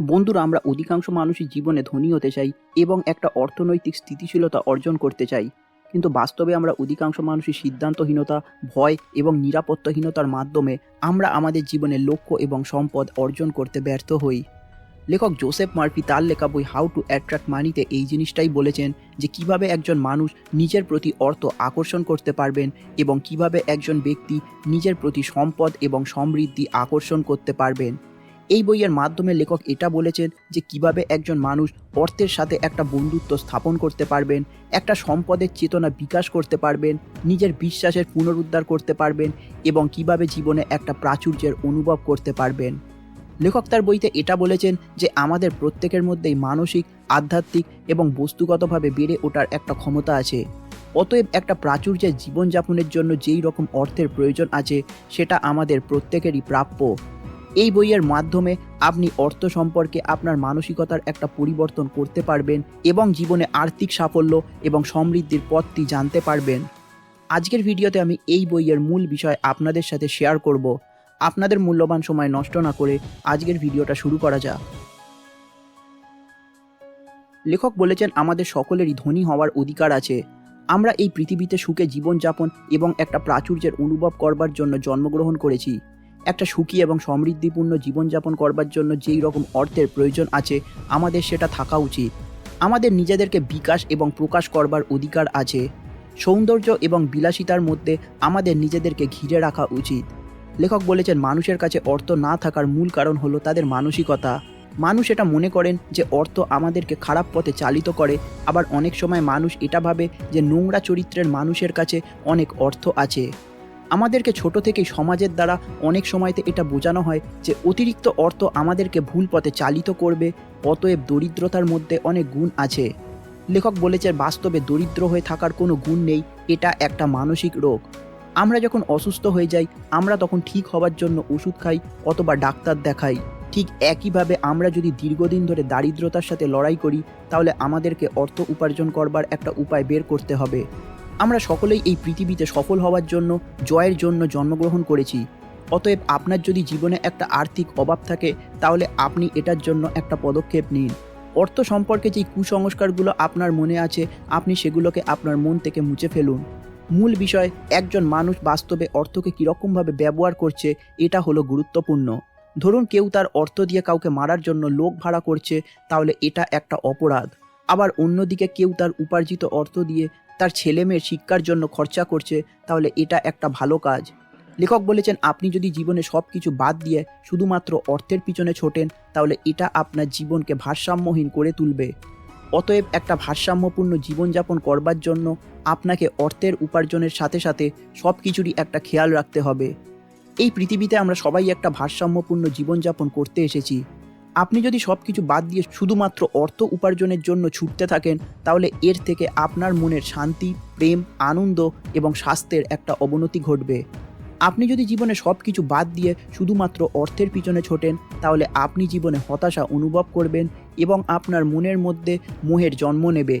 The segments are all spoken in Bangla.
বন্ধুরা, আমরা অধিকাংশ মানুষই জীবনে ধনী হতে চাই এবং একটা অর্থনৈতিক স্থিতিশীলতা অর্জন করতে চাই। কিন্তু বাস্তবে আমরা অধিকাংশ মানুষই সিদ্ধান্তহীনতা, ভয় এবং নিরাপত্তাহীনতার মাধ্যমে আমরা আমাদের জীবনের লক্ষ্য এবং সম্পদ অর্জন করতে ব্যর্থ হই। লেখক জোসেফ মার্ফি তার লেখা বই হাউ টু অ্যাট্রাক্ট মানিতে এই জিনিসটাই বলেছেন যে কীভাবে একজন মানুষ নিজের প্রতি অর্থ আকর্ষণ করতে পারবেন এবং কীভাবে একজন ব্যক্তি নিজের প্রতি সম্পদ এবং সমৃদ্ধি আকর্ষণ করতে পারবেন। এই বইয়ের মাধ্যমে লেখক এটা বলেছেন যে কীভাবে একজন মানুষ অর্থের সাথে একটা বন্ধুত্ব স্থাপন করতে পারবেন, একটা সম্পদের চেতনা বিকাশ করতে পারবেন, নিজের বিশ্বাসের পুনরুদ্ধার করতে পারবেন এবং কীভাবে জীবনে একটা প্রাচুর্যের অনুভব করতে পারবেন। লেখক তার বইতে এটা বলেছেন যে আমাদের প্রত্যেকের মধ্যেই মানসিক, আধ্যাত্মিক এবং বস্তুগতভাবে বেড়ে ওঠার একটা ক্ষমতা আছে। অতএব একটা প্রাচুর্যের জীবনযাপনের জন্য যেই রকম অর্থের প্রয়োজন আছে, সেটা আমাদের প্রত্যেকেরই প্রাপ্য। এই বইয়ের মাধ্যমে আপনি অর্থ সম্পর্কে আপনার মানসিকতার একটা পরিবর্তন করতে পারবেন এবং জীবনে আর্থিক সাফল্য এবং সমৃদ্ধির পথটি জানতে পারবেন। আজকের ভিডিওতে আমি এই বইয়ের মূল বিষয় আপনাদের সাথে শেয়ার করব। আপনাদের মূল্যবান সময় নষ্ট না করে আজকের ভিডিওটা শুরু করা যাক। লেখক বলেছেন, আমাদের সকলেরই ধনী হওয়ার অধিকার আছে। আমরা এই পৃথিবীতে সুখে জীবনযাপন এবং একটা প্রাচুর্যের অনুভব করবার জন্য জন্মগ্রহণ করেছি। একটা সুখী এবং সমৃদ্ধিপূর্ণ জীবনযাপন করবার জন্য যেই রকম অর্থের প্রয়োজন আছে, আমাদের সেটা থাকা উচিত। আমাদের নিজেদেরকে বিকাশ এবং প্রকাশ করবার অধিকার আছে। সৌন্দর্য এবং বিলাসিতার মধ্যে আমাদের নিজেদেরকে ঘিরে রাখা উচিত। লেখক বলেছেন, মানুষের কাছে অর্থ না থাকার মূল কারণ হলো তাদের মানসিকতা। মানুষ এটা মনে করেন যে অর্থ আমাদেরকে খারাপ পথে চালিত করে, আবার অনেক সময় মানুষ এটা ভাবে যে নোংরা চরিত্রের মানুষের কাছে অনেক অর্থ আছে। আমাদেরকে ছোট থেকেই সমাজের দ্বারা অনেক সময়তে এটা বোঝানো হয় যে অতিরিক্ত অর্থ আমাদেরকে ভুল পথে চালিত করবে, অতএব দরিদ্রতার মধ্যে অনেক গুণ আছে। লেখক বলেছেন, বাস্তবে দরিদ্র হয়ে থাকার কোনো গুণ নেই, এটা একটা মানসিক রোগ। আমরা যখন অসুস্থ হয়ে যাই, আমরা তখন ঠিক হওয়ার জন্য ওষুধ খাই অথবা ডাক্তার দেখাই। ঠিক একইভাবে আমরা যদি দীর্ঘদিন ধরে দারিদ্রতার সাথে লড়াই করি, তাহলে আমাদেরকে অর্থ উপার্জন করবার একটা উপায় বের করতে হবে। আমরা সকলেই এই পৃথিবীতে সফল হওয়ার জন্য, জয়ের জন্য জন্মগ্রহণ করেছি। অতএব আপনার যদি জীবনে একটা আর্থিক অভাব থাকে, তাহলে আপনি এটার জন্য একটা পদক্ষেপ নিন। অর্থ সম্পর্কে যেই কুসংস্কারগুলো আপনার মনে আছে, আপনি সেগুলোকে আপনার মন থেকে মুছে ফেলুন। মূল বিষয়, একজন মানুষ বাস্তবে অর্থকে কীরকমভাবে ব্যবহার করছে, এটা হলো গুরুত্বপূর্ণ। ধরুন কেউ তার অর্থ দিয়ে কাউকে মারার জন্য লোক ভাড়া করছে, তাহলে এটা একটা অপরাধ। আবার অন্যদিকে কেউ তার উপার্জিত অর্থ দিয়ে তার ছেলে মেয়ের শিক্ষার জন্য খরচা করছে, তাহলে এটা একটা ভালো কাজ। লেখক বলেছেন, আপনি যদি জীবনে সব কিছু বাদ দিয়ে শুধুমাত্র অর্থের পিছনে ছোটেন, তাহলে এটা আপনার জীবনকে ভারসাম্যহীন করে তুলবে। অতএব একটা ভারসাম্যপূর্ণ জীবনযাপন করবার জন্য আপনাকে অর্থের উপার্জনের সাথে সাথে সব কিছুরই একটা খেয়াল রাখতে হবে। এই পৃথিবীতে আমরা সবাই একটা ভারসাম্যপূর্ণ জীবনযাপন করতে এসেছি। আপনি যদি সব কিছু বাদ দিয়ে শুধুমাত্র অর্থ উপার্জনের জন্য ছুটতে থাকেন, তাহলে এর থেকে আপনার মনের শান্তি, প্রেম, আনন্দ এবং স্বাস্থ্যের একটা অবনতি ঘটবে। আপনি যদি জীবনে সব কিছু বাদ দিয়ে শুধুমাত্র অর্থের পিছনে ছোটেন, তাহলে আপনি জীবনে হতাশা অনুভব করবেন এবং আপনার মনের মধ্যে মোহের জন্ম নেবে।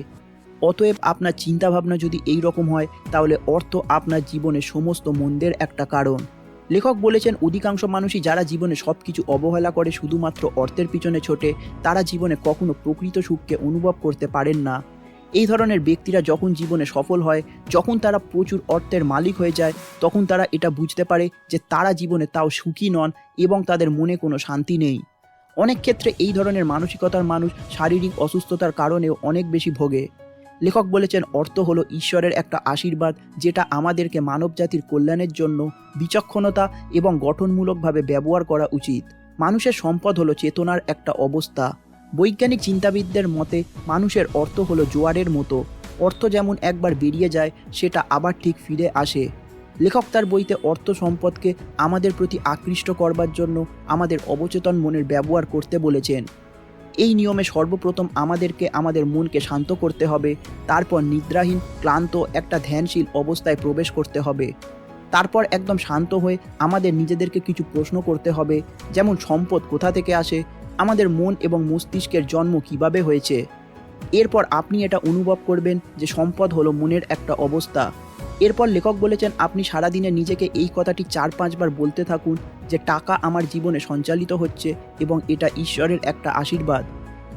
অতএব আপনার চিন্তাভাবনা যদি এই রকম হয়, তাহলে অর্থ আপনার জীবনে সমস্ত মন্দের একটা কারণ। লেখক বলেছেন, অধিকাংশ মানুষই যারা জীবনে সব কিছু অবহেলা করে শুধুমাত্র অর্থের পিছনে ছোটে, তারা জীবনে কখনো প্রকৃত সুখকে অনুভব করতে পারেন না। এই ধরনের ব্যক্তিরা যখন জীবনে সফল হয়, যখন তারা প্রচুর অর্থের মালিক হয়ে যায়, তখন তারা এটা বুঝতে পারে যে তারা জীবনে তাও সুখী নন এবং তাদের মনে কোনো শান্তি নেই। অনেক ক্ষেত্রে এই ধরনের মানসিকতার মানুষ শারীরিক অসুস্থতার কারণেও অনেক বেশি ভোগে। লেখক বলেছেন, অর্থ হলো ঈশ্বরের একটা আশীর্বাদ যেটা আমাদেরকে মানবজাতির কল্যাণের জন্য বিচক্ষণতা এবং গঠনমূলকভাবে ব্যবহার করা উচিত। মানুষের সম্পদ হলো চেতনার একটা অবস্থা। বৈজ্ঞানিক চিন্তাবিদদের মতে, মানুষের অর্থ হলো জোয়ারের মতো। অর্থ যেমন একবার বেরিয়ে যায়, সেটা আবার ঠিক ফিরে আসে। লেখক তার বইতে অর্থ সম্পদকে আমাদের প্রতি আকৃষ্ট করবার জন্য আমাদের অবচেতন মনের ব্যবহার করতে বলেছেন। এই নিয়মে সর্বপ্রথম আমাদেরকে, আমাদের মনকে শান্ত করতে হবে। তারপর নিদ্রাহীন, ক্লান্ত, একটা ধ্যানশীল অবস্থায় প্রবেশ করতে হবে। তারপর একদম শান্ত হয়ে আমাদের নিজেদেরকে কিছু প্রশ্ন করতে হবে, যেমন সম্পদ কোথা থেকে আসে, আমাদের মন এবং মস্তিষ্কের জন্ম কীভাবে হয়েছে। এরপর আপনি এটা অনুভব করবেন যে সম্পদ হলো মনের একটা অবস্থা। এরপর লেখক বলেছেন, আপনি সারাদিনে নিজেকে এই কথাটি চার পাঁচবার বলতে থাকুন যে টাকা আমার জীবনে সঞ্চালিত হচ্ছে এবং এটা ঈশ্বরের একটা আশীর্বাদ।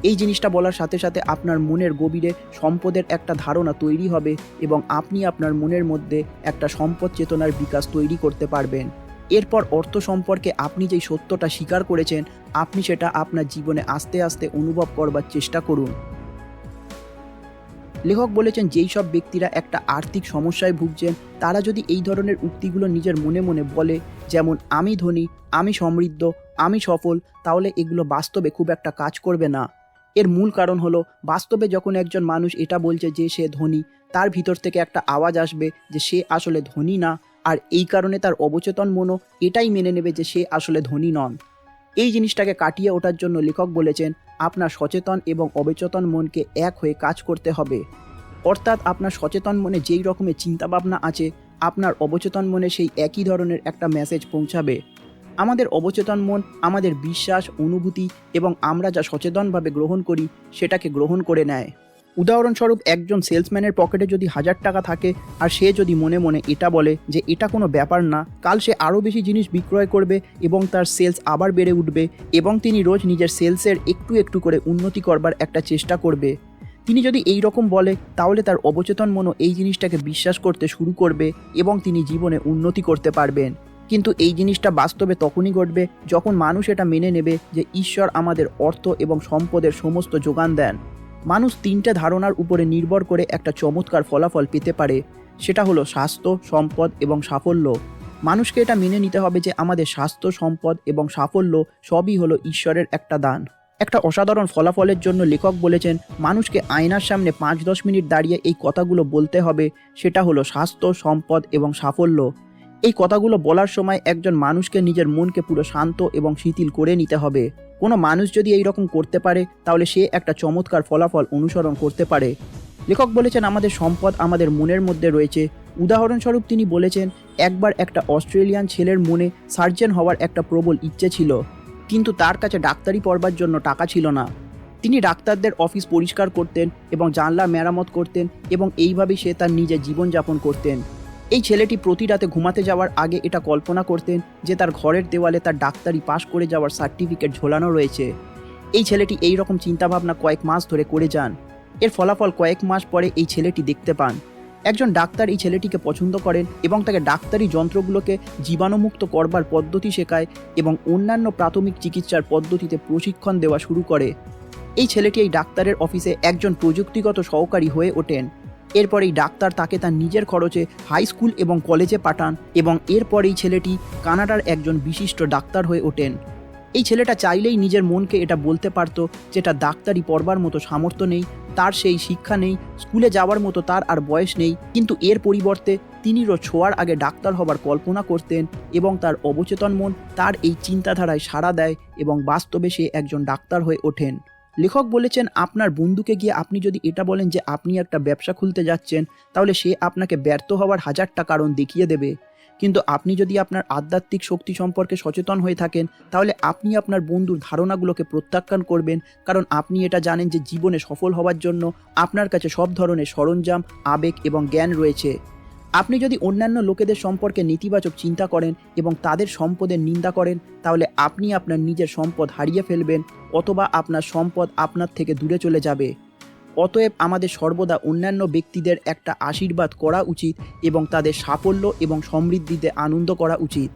এই জিনিসটা বলার সাথে সাথে আপনার মনের গভীরে সম্পদের একটা ধারণা তৈরি হবে এবং আপনি আপনার মনের মধ্যে একটা সম্পদ চেতনার বিকাশ তৈরি করতে পারবেন। এরপর অর্থ সম্পর্কে আপনি যেই সত্যটা স্বীকার করেছেন, আপনি সেটা আপনার জীবনে আস্তে আস্তে অনুভব করবার চেষ্টা করুন। লেখক বলেছেন, যেই সব ব্যক্তিরা একটা আর্থিক সমস্যায় ভুগছেন, তারা যদি এই ধরনের উক্তিগুলো নিজের মনে মনে বলে, যেমন, আমি ধনী, আমি সমৃদ্ধ, আমি সফল তাহলে এগুলো বাস্তবে খুব একটা কাজ করবে না। এর মূল কারণ হলো, বাস্তবে যখন একজন মানুষ এটা বলছে যে সে ধনী, তার ভিতর থেকে একটা আওয়াজ আসবে যে সে আসলে ধনী না, আর এই কারণে তার অবচেতন মনও এটাই মেনে নেবে যে সে আসলে ধনী নন। এই জিনিসটাকে কাটিয়ে ওঠার জন্য লেখক বলেছেন, আপনার সচেতন এবং অবচেতন মনকে এক হয়ে কাজ করতে হবে। অর্থাৎ আপনার সচেতন মনে যেই রকমের চিন্তাভাবনা আছে, আপনার অবচেতন মনে সেই একই ধরনের একটা মেসেজ পৌঁছাবে। আমাদের অবচেতন মন, আমাদের বিশ্বাস, অনুভূতি এবং আমরা যা সচেতনভাবে গ্রহণ করি, সেটাকে গ্রহণ করে নেয়। উদাহরণস্বরূপ একজন সেলসম্যানের পকেটে যদি হাজার টাকা থাকে আর সে যদি মনে মনে এটা বলে যে এটা কোনো ব্যাপার না, কাল সে আরও বেশি জিনিস বিক্রয় করবে এবং তার সেলস আবার বেড়ে উঠবে এবং তিনি রোজ নিজের সেলসের একটু একটু করে উন্নতি করবার একটা চেষ্টা করবে। তিনি যদি এই রকম বলে, তাহলে তার অবচেতন মনও এই জিনিসটাকে বিশ্বাস করতে শুরু করবে এবং তিনি জীবনে উন্নতি করতে পারবেন। কিন্তু এই জিনিসটা বাস্তবে তখনই ঘটবে যখন মানুষ এটা মেনে নেবে যে ঈশ্বর আমাদের অর্থ এবং সম্পদের সমস্ত যোগান দেন। মানুষ তিনটে ধারণার উপরে নির্ভর করে একটা চমৎকার ফলাফল পেতে পারে, সেটা হলো স্বাস্থ্য, সম্পদ এবং সাফল্য। মানুষকে এটা মেনে নিতে হবে যে আমাদের স্বাস্থ্য, সম্পদ এবং সাফল্য সবই হলো ঈশ্বরের একটা দান। একটা অসাধারণ ফলাফলের জন্য লেখক বলেছেন, মানুষকে আয়নার সামনে পাঁচ দশ মিনিট দাঁড়িয়ে এই কথাগুলো বলতে হবে, সেটা হলো স্বাস্থ্য, সম্পদ এবং সাফল্য। এই কথাগুলো বলার সময় একজন মানুষকে নিজের মনকে পুরো শান্ত এবং শিথিল করে নিতে হবে। কোনো মানুষ যদি এই রকম করতে পারে, তাহলে সে একটা চমৎকার ফলাফল অনুসরণ করতে পারে। লেখক বলেছেন, আমাদের সম্পদ আমাদের মনের মধ্যে রয়েছে। উদাহরণস্বরূপ তিনি বলেছেন, একবার একটা অস্ট্রেলিয়ান ছেলের মনে সার্জন হওয়ার একটা প্রবল ইচ্ছে ছিল, কিন্তু তার কাছে ডাক্তারি পড়বার জন্য টাকা ছিল না। তিনি ডাক্তারদের অফিস পরিষ্কার করতেন এবং জানলা মেরামত করতেন এবং এইভাবেই সে তার নিজের জীবনযাপন করতেন। এই ছেলেটি প্রতি রাতে ঘুমাতে যাওয়ার আগে এটা কল্পনা করতেন যে তার ঘরের দেওয়ালে তার ডাক্তারি পাশ করে যাওয়ার সার্টিফিকেট ঝোলানো রয়েছে। এই ছেলেটি এই রকম চিন্তাভাবনা কয়েক মাস ধরে করে যান। এর ফলাফল কয়েক মাস পরে এই ছেলেটি দেখতে পান। একজন ডাক্তার এই ছেলেটিকে পছন্দ করেন এবং তাকে ডাক্তারি যন্ত্রগুলোকে জীবাণুমুক্ত করবার পদ্ধতি শেখায় এবং অন্যান্য প্রাথমিক চিকিৎসার পদ্ধতিতে প্রশিক্ষণ দেওয়া শুরু করে। এই ছেলেটি এই ডাক্তারের অফিসে একজন প্রযুক্তিগত সহকারী হয়ে ওঠেন। এরপর এই ডাক্তার তাকে তার নিজের খরচে হাই স্কুল এবং কলেজে পাঠান এবং এরপর এই ছেলেটি কানাডার একজন বিশিষ্ট ডাক্তার হয়ে ওঠেন। এই ছেলেটা চাইলেই নিজের মনকে এটা বলতে পারতো যেটা ডাক্তারি পড়বার মতো সামর্থ্য নেই, তার সেই শিক্ষা নেই, স্কুলে যাওয়ার মতো তার আর বয়স নেই, কিন্তু এর পরিবর্তে তিনি রোজ ছোঁয়ার আগে ডাক্তার হবার কল্পনা করতেন এবং তার অবচেতন মন তার এই চিন্তাধারায় সাড়া দেয় এবং বাস্তবে সে একজন ডাক্তার হয়ে ওঠেন। লেখক বলেছেন, আপনার বন্ধুকে গিয়ে আপনি যদি এটা বলেন যে আপনি একটা ব্যবসা খুলতে যাচ্ছেন, তাহলে সে আপনাকে ব্যর্থ হওয়ার হাজারটা কারণ দেখিয়ে দেবে। কিন্তু আপনি যদি আপনার আধ্যাত্মিক শক্তি সম্পর্কে সচেতন হয়ে থাকেন, তাহলে আপনি আপনার বন্ধুর ধারণাগুলোকে প্রত্যাখ্যান করবেন। কারণ আপনি এটা জানেন যে জীবনে সফল হওয়ার জন্য আপনার কাছে সব ধরনের সরঞ্জাম, আবেগ এবং জ্ঞান রয়েছে। আপনি যদি অন্যান্য লোকেদের সম্পর্কে নেতিবাচক চিন্তা করেন এবং তাদের সম্পদের নিন্দা করেন, তাহলে আপনি আপনার নিজের সম্পদ হারিয়ে ফেলবেন অথবা আপনার সম্পদ আপনার থেকে দূরে চলে যাবে। অতএব আমাদের সর্বদা অন্যান্য ব্যক্তিদের একটা আশীর্বাদ করা উচিত এবং তাদের সাফল্য এবং সমৃদ্ধিতে আনন্দ করা উচিত।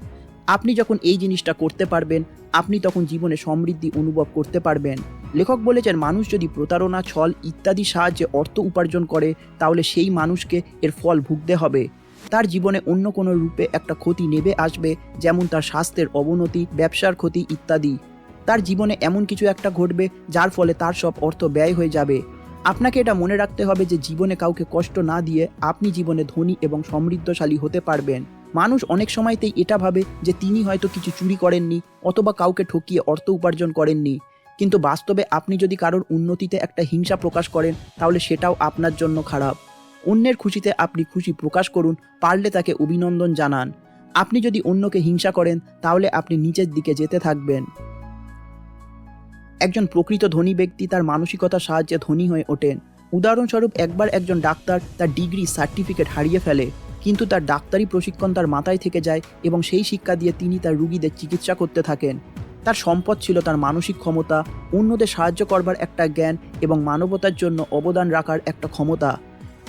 আপনি যখন এই জিনিসটা করতে পারবেন, আপনি তখন জীবনে সমৃদ্ধি অনুভব করতে পারবেন। লেখক বলেছেন, মানুষ যদি প্রতারণা, ছল ইত্যাদি সাহায্যে অর্থ উপার্জন করে, তাহলে সেই মানুষকে এর ফল ভুগতে হবে। তার জীবনে অন্য কোনো রূপে একটা ক্ষতি নেবে আসবে, যেমন তার স্বাস্থ্যের অবনতি, ব্যবসার ক্ষতি ইত্যাদি। তার জীবনে এমন কিছু একটা ঘটবে, যার ফলে তার সব অর্থ ব্যয় হয়ে যাবে। আপনাকে এটা মনে রাখতে হবে যে, জীবনে কাউকে কষ্ট না দিয়ে আপনি জীবনে ধনী এবং সমৃদ্ধশালী হতে পারবেন। মানুষ অনেক সময়তেই এটা ভাবে যে, তিনি হয়তো কিছু চুরি করেননি অথবা কাউকে ঠকিয়ে অর্থ উপার্জন করেননি। কিন্তু বাস্তবে আপনি যদি কারোর উন্নতিতে একটা হিংসা প্রকাশ করেন, তাহলে সেটাও আপনার জন্য খারাপ। অন্যের খুশিতে আপনি খুশি প্রকাশ করুন, পারলে তাকে অভিনন্দন জানান। আপনি যদি অন্যকে হিংসা করেন, তাহলে আপনি নিচের দিকে যেতে থাকবেন। একজন প্রকৃত ধনী ব্যক্তি তার মানসিকতার সাহায্যে ধনী হয়ে ওঠেন। উদাহরণস্বরূপ, একবার একজন ডাক্তার তার ডিগ্রি সার্টিফিকেট হারিয়ে ফেলে, কিন্তু তার ডাক্তারি প্রশিক্ষণ তার মাথায় থেকে যায় এবং সেই শিক্ষা দিয়ে তিনি তার রুগীদের চিকিৎসা করতে থাকেন। তার সম্পদ ছিল তার মানসিক ক্ষমতা, অন্যদের সাহায্য করবার একটা জ্ঞান এবং মানবতার জন্য অবদান রাখার একটা ক্ষমতা।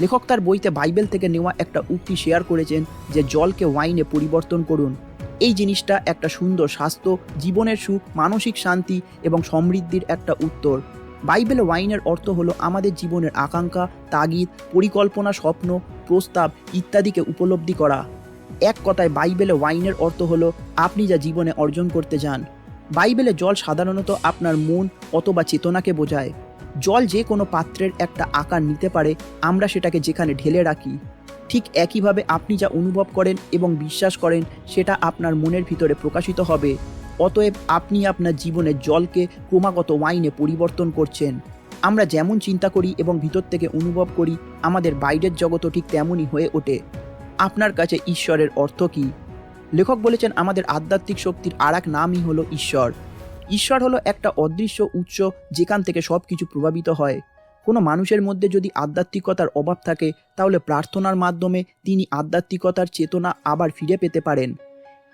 লেখক তার বইতে বাইবেল থেকে নেওয়া একটা উক্তি শেয়ার করেছেন যে জলকে ওয়াইনে পরিবর্তন করুন। এই জিনিসটা একটা সুন্দর স্বাস্থ্য, জীবনের সুখ, মানসিক শান্তি এবং সমৃদ্ধির একটা উত্তর। বাইবেলে ওয়াইনের অর্থ হলো আমাদের জীবনের আকাঙ্ক্ষা, তাগিদ, পরিকল্পনা, স্বপ্ন, প্রস্তাব ইত্যাদিকে উপলব্ধি করা। এক কথায় বাইবেলে ওয়াইনের অর্থ হলো আপনি যা জীবনে অর্জন করতে যান বাইবেলে জল সাধারণত আপনার মন অথবা চেতনাকে বোঝায়। জল যে কোনো পাত্রের একটা আকার নিতে পারে, আমরা সেটাকে যেখানে ঢেলে রাখি। ঠিক একইভাবে আপনি যা অনুভব করেন এবং বিশ্বাস করেন, সেটা আপনার মনের ভিতরে প্রকাশিত হবে। অতএব আপনি আপনার জীবনের জলকে ক্রমাগত ওয়াইনে পরিবর্তন করছেন। আমরা যেমন চিন্তা করি এবং ভিতর থেকে অনুভব করি, আমাদের বাইরের জগৎও ঠিক তেমনই হয়ে ওঠে। আপনার কাছে ঈশ্বরের অর্থ কী? লেখক বলেছেন, আমাদের আধ্যাত্মিক শক্তির আর এক নামই হলো ঈশ্বর। ঈশ্বর হলো একটা অদৃশ্য উৎস যেখান থেকে সব কিছু প্রভাবিত হয়। কোনো মানুষের মধ্যে যদি আধ্যাত্মিকতার অভাব থাকে, তাহলে প্রার্থনার মাধ্যমে তিনি আধ্যাত্মিকতার চেতনা আবার ফিরে পেতে পারেন।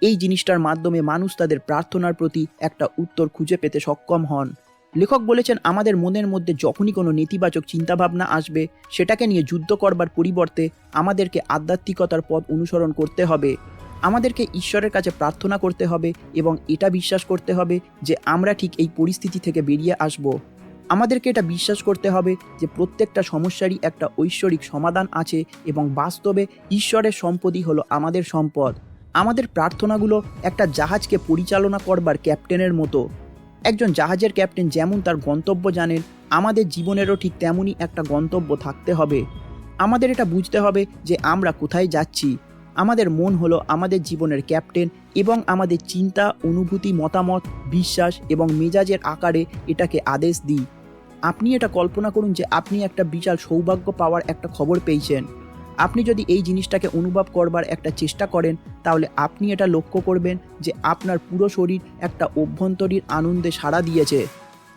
এই জিনিসটার মাধ্যমে মানুষ তাদের প্রার্থনার প্রতি একটা উত্তর খুঁজে পেতে সক্ষম হন। লেখক বলেছেন, আমাদের মনের মধ্যে যখনই কোনো নেতিবাচক চিন্তাভাবনা আসবে, সেটাকে নিয়ে যুদ্ধ করবার পরিবর্তে আমাদেরকে আধ্যাত্মিকতার পথ অনুসরণ করতে হবে। আমাদেরকে ঈশ্বরের কাছে প্রার্থনা করতে হবে এবং এটা বিশ্বাস করতে হবে যে আমরা ঠিক এই পরিস্থিতি থেকে বেরিয়ে আসব। আমাদেরকে এটা বিশ্বাস করতে হবে যে প্রত্যেকটা সমস্যারই একটা ঐশ্বরিক সমাধান আছে এবং বাস্তবে ঈশ্বরের সম্পদই হলো আমাদের সম্পদ। আমাদের প্রার্থনাগুলো একটা জাহাজকে পরিচালনা করবার ক্যাপ্টেনের মতো। একজন জাহাজের ক্যাপ্টেন যেমন তার গন্তব্য জানেন, আমাদের জীবনেরও ঠিক তেমনই একটা গন্তব্য থাকতে হবে। আমাদের এটা বুঝতে হবে যে আমরা কোথায় যাচ্ছি। আমাদের মন হলো আমাদের জীবনের ক্যাপ্টেন এবং আমাদের চিন্তা, অনুভূতি, মতামত, বিশ্বাস এবং মেজাজের আকারে এটাকে আদেশ দিই। আপনি এটা কল্পনা করুন যে আপনি একটা বিশাল সৌভাগ্য পাওয়ার একটা খবর পেয়েছেন। আপনি যদি এই জিনিসটাকে অনুভব করবার একটা চেষ্টা করেন, তাহলে আপনি এটা লক্ষ্য করবেন যে আপনার পুরো শরীর একটা অভ্যন্তরীণ আনন্দে সাড়া দিয়েছে।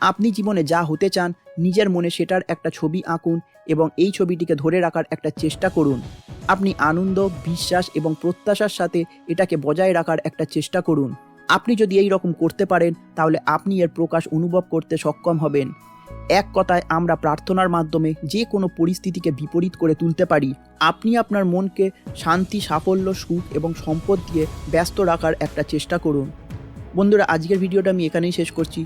আপনি জীবনে যা হতে চান, নিজের মনে সেটার একটা ছবি আঁকুন এবং এই ছবিটিকে ধরে রাখার একটা চেষ্টা করুন। আপনি আনন্দ, বিশ্বাস এবং প্রত্যাশার সাথে এটাকে বজায় রাখার একটা চেষ্টা করুন। আপনি যদি এই রকম করতে পারেন, তাহলে আপনি এর প্রকাশ অনুভব করতে সক্ষম হবেন। এক কথায়, আমরা প্রার্থনার মাধ্যমে যে কোনো পরিস্থিতিকে বিপরীত করে তুলতে পারি। আপনি আপনার মনকে শান্তি, সাফল্য, সুখ এবং সম্পদ দিয়ে ব্যস্ত রাখার একটা চেষ্টা করুন। বন্ধুরা, আজকের ভিডিওটা আমি এখানেই শেষ করছি।